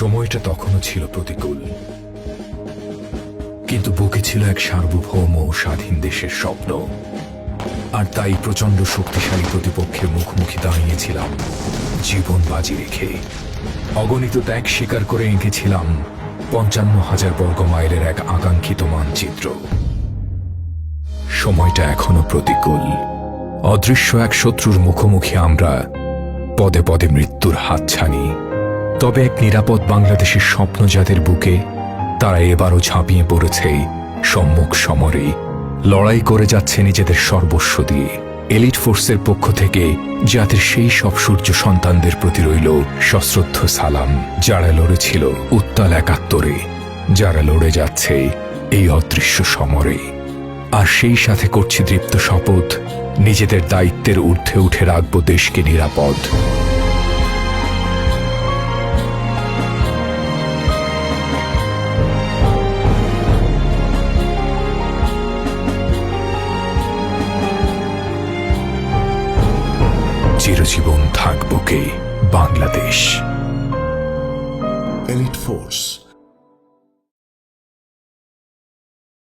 সময়টা তখনও ছিল প্রতিকূল। কিন্তু বুকে ছিল এক সার্বভৌম ও স্বাধীন দেশের স্বপ্ন। আর তাই প্রচণ্ড শক্তিশালী প্রতিপক্ষের মুখোমুখি দাঁড়িয়েছিলাম, জীবন বাজি রেখে। অগণিত ত্যাগ স্বীকার করে এঁকেছিলাম পঞ্চান্ন হাজার বর্গ মাইলের এক আকাঙ্ক্ষিত মানচিত্র। সময়টা এখনও প্রতিকূল। অদৃশ্য এক শত্রুর মুখোমুখি আমরা পদে পদে মৃত্যুর হাত হাতছানি। তবে এক নিরাপদ বাংলাদেশের স্বপ্ন যাদের বুকে, তারা এবারও ঝাঁপিয়ে পড়েছে সম্মুখ সমরে। লড়াই করে যাচ্ছে নিজেদের সর্বস্ব দিয়ে। এলিট ফোর্সের পক্ষ থেকে জাতির সেই সব সূর্য সন্তানদের প্রতি রইল সশ্রদ্ধ সালাম, যারা লড়েছিল উত্তাল একাত্তরে, যারা লড়ে যাচ্ছে এই অদৃশ্য সমরে। আর সেই সাথে করছি দৃপ্ত শপথ, নিজেদের দায়িত্বের ঊর্ধ্বে উঠে রাখব দেশকে নিরাপদ। চিরজীবন থাকব কে? বাংলাদেশ। Elite Force.